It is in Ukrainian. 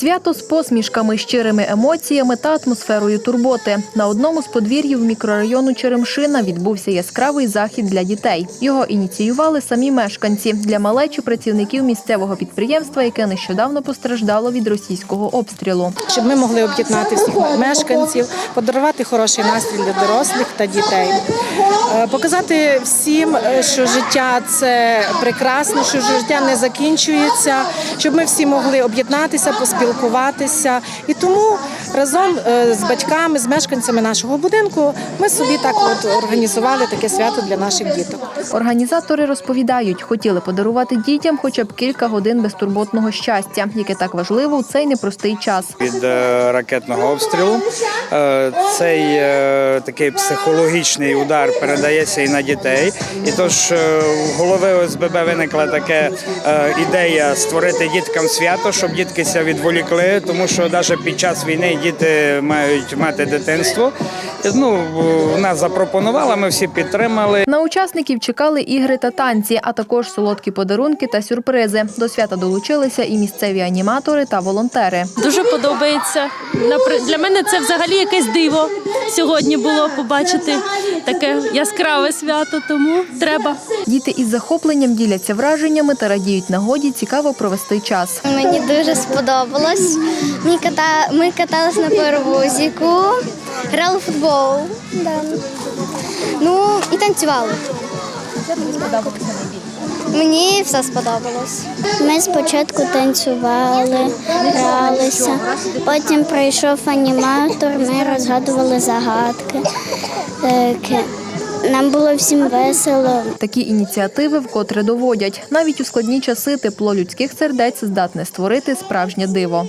Свято з посмішками, щирими емоціями та атмосферою турботи. На одному з подвір'їв мікрорайону Черемшина відбувся яскравий захід для дітей. Його ініціювали самі мешканці для малечі працівників місцевого підприємства, яке нещодавно постраждало від російського обстрілу. щоб ми могли об'єднати всіх мешканців, подарувати хороший настрій для дорослих та дітей, Е, показати всім, е, що життя це прекрасно, що життя не закінчується, щоб ми всі могли об'єднатися, поспілкуватися. І тому разом е, з батьками, з мешканцями нашого будинку, ми собі так от організували таке свято для наших діток. Організатори розповідають, хотіли подарувати дітям хоча б кілька годин безтурботного щастя, яке так важливо у цей непростий час. від е, ракетного обстрілу. Е, Цей е, такий психологічний удар передається і на дітей. І тож в голови ОСББ виникла така ідея створити діткам свято, щоб діткися відволікли, тому що навіть під час війни діти мають мати дитинство. Ну, нас запропонувала, ми всі підтримали. На учасників чекали ігри та танці, а також солодкі подарунки та сюрпризи. До свята долучилися і місцеві аніматори та волонтери. Дуже подобається. Для мене це взагалі якесь диво сьогодні було побачити таке яскраве свято, тому треба. Діти із захопленням діляться враженнями та радіють нагоді цікаво провести час. Мені дуже сподобалось. Ми, ката... Ми катались на паровозику, грали в футбол. Да. Ну і танцювали. Мені все сподобалось. Ми спочатку танцювали, гралися, потім прийшов аніматор, ми розгадували загадки. Таке. Нам було всім весело. Такі ініціативи вкотре доводять. Навіть у складні часи тепло людських сердець здатне створити справжнє диво.